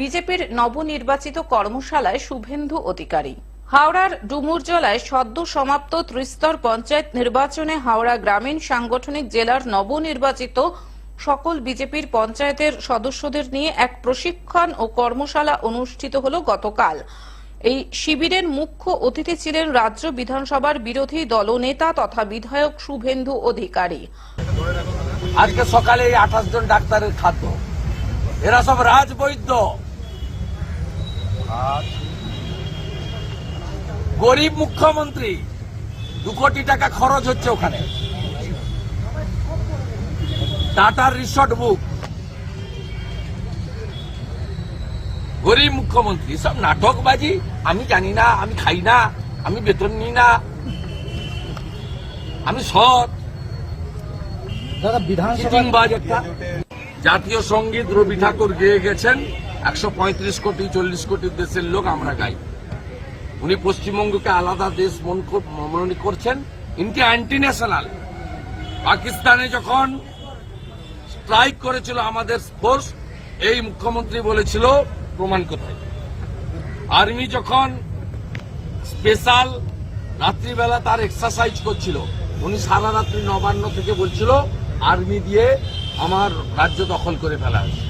বিজেপির নবনির্বাচিত কর্মশালায় শুভেন্দু অধিকারী। হাওড়ার ডুমুরজলায় সদ্য সমাপ্ত ত্রিস্তর পঞ্চায়েত নির্বাচনে হাওড়া গ্রামীণ সাংগঠনিক জেলার নবনির্বাচিত সকল বিজেপির পঞ্চায়েতের সদস্যদের নিয়ে এক প্রশিক্ষণ ও কর্মশালা অনুষ্ঠিত হল গতকাল। এই শিবিরের মুখ্য অতিথি ছিলেন রাজ্য বিধানসভার বিরোধী দলনেতা তথা বিধায়ক শুভেন্দু অধিকারী। আজকে সকালে এই আঠাশ জন ডাক্তারের খাদ্য। এরা সব রাজবৈদ্য। গরিব মুখ্যমন্ত্রী দু কোটি টাকা খরচ হচ্ছে ওখানে। টাটার রিসর্ট বুক। গরিব মুখ্যমন্ত্রী সব নাটকবাজি আমি জানি না আমি খাই না আমি বেতন নিই না আমি সৎ। দাদা বিধানসভা জাতীয় সংগীত রবি ঠাকুর গেয়ে গেছেন। একশো পঁয়ত্রিশ কোটি, চল্লিশ কোটি দেশের লোক আমরা গাই। উনি পশ্চিমবঙ্গকে আলাদা দেশ মন কর- মনে করছেন। ইন্ডিয়া অ্যান্টি ন্যাশনাল পাকিস্তানে যখন স্ট্রাইক করেছিল আমাদের ফোর্স এই মুখ্যমন্ত্রী বলেছিল, প্রমাণ কোথায়? আর্মি যখন স্পেশাল রাত্রিবেলা তার এক্সারসাইজ করছিল, উনি সারা রাত্রি নবান্ন থেকে বলছিল, আর্মি দিয়ে আমার রাজ্য দখল করে ফেলা হয়েছে।